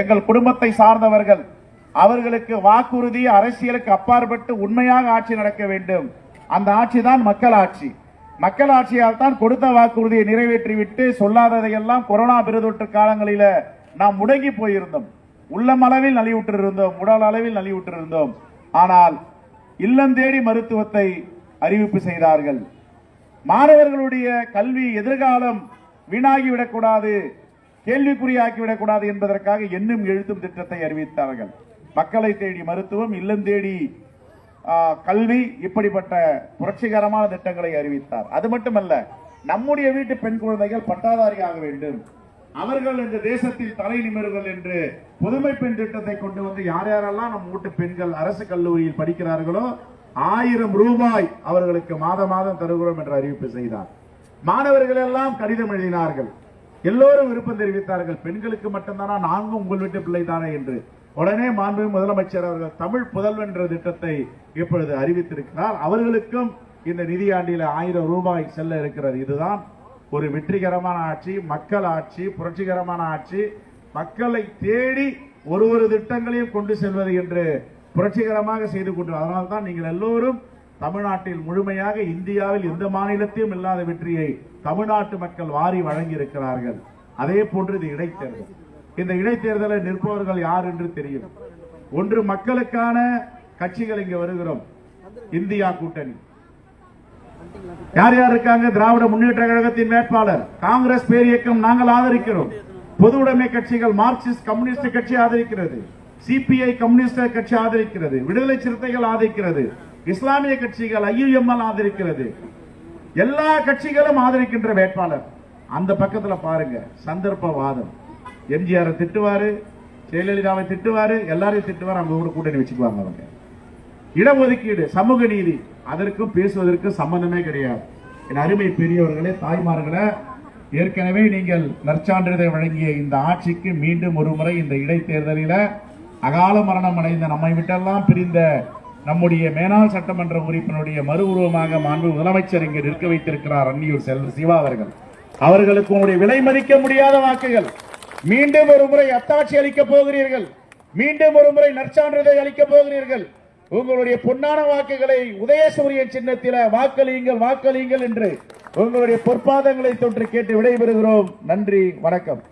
எங்கள் குடும்பத்தை சார்ந்தவர்கள் அவர்களுக்கு வாக்குறுதி அரசியலுக்கு அப்பாற்பட்டு உண்மையாக ஆட்சி நடக்க வேண்டும். அந்த ஆட்சி தான் மக்கள் ஆட்சி. மக்கள் ஆட்சியால் தான் கொடுத்த வாக்குறுதியை நிறைவேற்றிவிட்டு சொல்லாததையெல்லாம் கொரோனா பெருந்தொற்று காலங்களில நாம் முடங்கி போயிருந்தோம். உள்ளம் அளவில் நலிவுற்றிருந்தோம் உடல் அளவில் நலிவுற்றிருந்தோம். ஆனால் இல்லம் தேடி மருத்துவத்தை அறிவிப்பு செய்தார்கள். மாணவர்களுடைய கல்வி எதிர்காலம் வீணாகிவிடக்கூடாது. கேள்விக்குறியாக்கிவிடக்கூடாது என்பதற்காக எண்ணும் எழுத்தும் திட்டத்தை அறிவித்தார்கள். மக்களை தேடி மருத்துவம் இல்லம் தேடி கல்வி இப்படிப்பட்ட புரட்சிகரமான திட்டங்களை அறிவித்தார். அது மட்டுமல்ல நம்முடைய வீட்டு பெண் குழந்தைகள் பட்டாதாரி ஆக வேண்டும். அவர்கள் இந்த தேசத்தில் தலை நிமிர்கள் என்று புதுமை பெண் திட்டத்தை கொண்டு வந்து யார் யாரெல்லாம் நம் வீட்டு பெண்கள் அரசு கல்லூரியில் படிக்கிறார்களோ ஆயிரம் ரூபாய் அவர்களுக்கு மாதம் மாதம் தருகிறோம் என்று அறிவிப்பு செய்தார். மாணவர்கள் எல்லாம் கடிதம் எழுதினார்கள். எல்லோரும் விருப்பம் தெரிவித்தார்கள். பெண்களுக்கு மட்டும்தானா? நான்கும் உங்கள் வீட்டு பிள்ளை தானே என்று. உடனே மாண்பு முதலமைச்சர் அவர்கள் தமிழ் புதல்வன் என்ற திட்டத்தை இப்பொழுது அறிவித்திருக்கிறார். அவர்களுக்கும் இந்த நிதியாண்டில் ஆயிரம் ரூபாய் செல்ல இருக்கிறது. இதுதான் ஒரு வெற்றிகரமான ஆட்சி மக்கள் ஆட்சி புரட்சிகரமான ஆட்சி. மக்களை தேடி ஒரு ஒரு திட்டங்களையும் கொண்டு செல்வது என்று புரட்சிகரமாக செய்து கொண்டு அதனால் தான் நீங்கள் எல்லோரும் தமிழ்நாட்டில் முழுமையாக இந்தியாவில் எந்த மாநிலத்தையும் இல்லாத வெற்றியை தமிழ்நாட்டு மக்கள் வாரி வழங்கி இருக்கிறார்கள் அதே போன்று இது இடைத்தேர்தல். இந்த இடைத்தேர்தலை நிற்பவர்கள் யார் என்று தெரியும். ஒன்று மக்களுக்கான கட்சிகள் இங்க வருகிறோம். இந்தியா கூட்டணி. யார் யார் இருக்காங்க? திராவிட முன்னேற்ற கழகத்தின் வேட்பாளர். காங்கிரஸ் பேரியக்கம் நாங்கள் ஆதரிக்கிறோம். பொது உடைமை கட்சிகள் மார்க்சிஸ்ட் கம்யூனிஸ்ட் கட்சி ஆதரிக்கிறது. சிபிஐ கம்யூனிஸ்ட் கட்சி ஆதரிக்கிறது. விடுதலை சிறுத்தைகள் ஆதரிக்கிறது. இஸ்லாமிய கட்சிகள் ஐயுஎம்எல் ஆதரிக்கிறது. எல்லா கட்சிகளும் ஆதரிக்கின்ற வேட்பாளர். அந்த பக்கத்தில் பாருங்க சந்தர்ப்பவாதம். எம்ஜிஆர் திட்டுவாரு ஜெயலலிதாவை திட்டுவாரு எல்லாரையும் திட்டுவாரு அவங்க கூட கூட்டணி வச்சுக்குவாங்க அவங்க. இடஒதுக்கீடு சமூக நீதி அதற்கும் பேசுவதற்கும் சம்பந்தமே கிடையாது. என் அருமை பெரியவர்களே தாய்மார்களே ஏற்கனவே நீங்கள் நற்சான்றிதழ் வழங்கிய இந்த ஆட்சிக்கு மீண்டும் ஒருமுறை இந்த இடைத்தேர்தலில் அகால மரணம் அடைந்த நம்மை விட்டெல்லாம் பிரிந்த நம்முடைய மேனாள் சட்டமன்ற உறுப்பினருடைய மறு உருவமாக மாண்பு முதலமைச்சர் இங்கு நிற்க வைத்திருக்கிறார் அன்னியூர் செல்வ சிவா அவர்கள். அவர்களுக்கு உங்களுடைய விலை மதிக்க முடியாத வாக்குகள். மீண்டும் ஒரு முறை அத்தாட்சி அளிக்கப் போகிறீர்கள். மீண்டும் ஒரு முறை நற்சான்றிதழ் அளிக்கப் போகிறீர்கள். உங்களுடைய பொன்னான வாக்குகளை உதயசூரியன் சின்னத்தில வாக்களியுங்கள் வாக்களியுங்கள் என்று உங்களுடைய பொற்பாதங்களை தொற்று கேட்டு விடைபெறுகிறோம். நன்றி வணக்கம்.